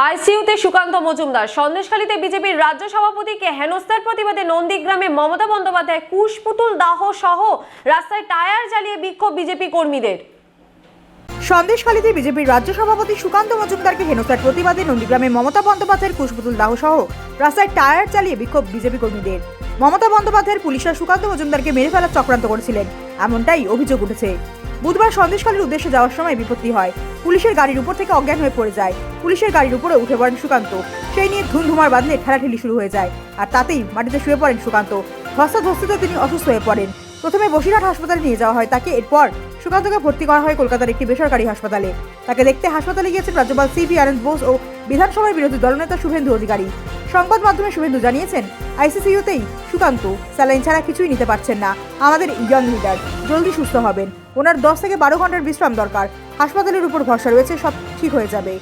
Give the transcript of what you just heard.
আইসিইউতে সুকান্ত মজুমদার। সন্দেশখালীতে বিজেপির রাজ্য সভাপতিকে হেনস্থার প্রতিবাদে নন্দীগ্রামে মমতা বন্দ্যোপাধ্যায় কুশপুতুল দাহ সহ রাস্তায় টায়ার জ্বালিয়ে বিক্ষোভ বিজেপি কর্মীদের। সন্দেশখালীতে বিজেপির রাজ্য সভাপতি সুকান্ত মজুমদারকে হেনস্থার প্রতিবাদে নন্দীগ্রামে মমতা বন্দ্যোপাধ্যায়ের কুশপুতুল দাহ সহ রাস্তায় টায়ার চালিয়ে বিক্ষোভ বিজেপি কর্মীদের। মমতা বন্দ্যোপাধ্যায়ের পুলিশরা সুকান্ত মজুমদারকে মেরে ফেলার চক্রান্ত করেছিলেন। এমনটাই অভিযোগ উঠেছে। বুধবার সন্দেশখালীর উদ্দেশ্যে যাওয়ার সময় বিপত্তি হয়। পুলিশের গাড়ির উপর থেকে অজ্ঞান হয়ে পড়ে যায়। পুলিশের গাড়ির উপরে উঠে পড়েন সুকান্ত। সেই নিয়ে ধুমধুমার বাঁধলে ঠেলাঠেলি শুরু হয়ে যায়। আর তাতেই মাটিতে শুয়ে পড়েন সুকান্ত। ধস্তাধস্তিতে তিনি অসুস্থ হয়ে পড়েন। প্রথমে বসিরহাট হাসপাতালে নিয়ে যাওয়া হয় তাকে। এরপর সুকান্তকে ভর্তি করা হয় কলকাতার একটি বেসরকারি হাসপাতালে। তাকে দেখতে হাসপাতালে গিয়েছেন রাজ্যপাল সিপি আনন্দ বোস ও বিধানসভার বিরোধী দলনেতা শুভেন্দু অধিকারী। সংবাদ মাধ্যমে শুভেন্দু জানিয়েছেন আইসিসিউতেই সুকান্ত, স্যালাইন ছাড়া কিছুই নিতে পারছেন না। আমাদের ইয়ং লিডার জলদি সুস্থ হবেন। ওনার দশ থেকে বারো ঘণ্টার বিশ্রাম দরকার। হাসপাতালের উপর ভরসা রয়েছে, সব ঠিক হয়ে যাবে।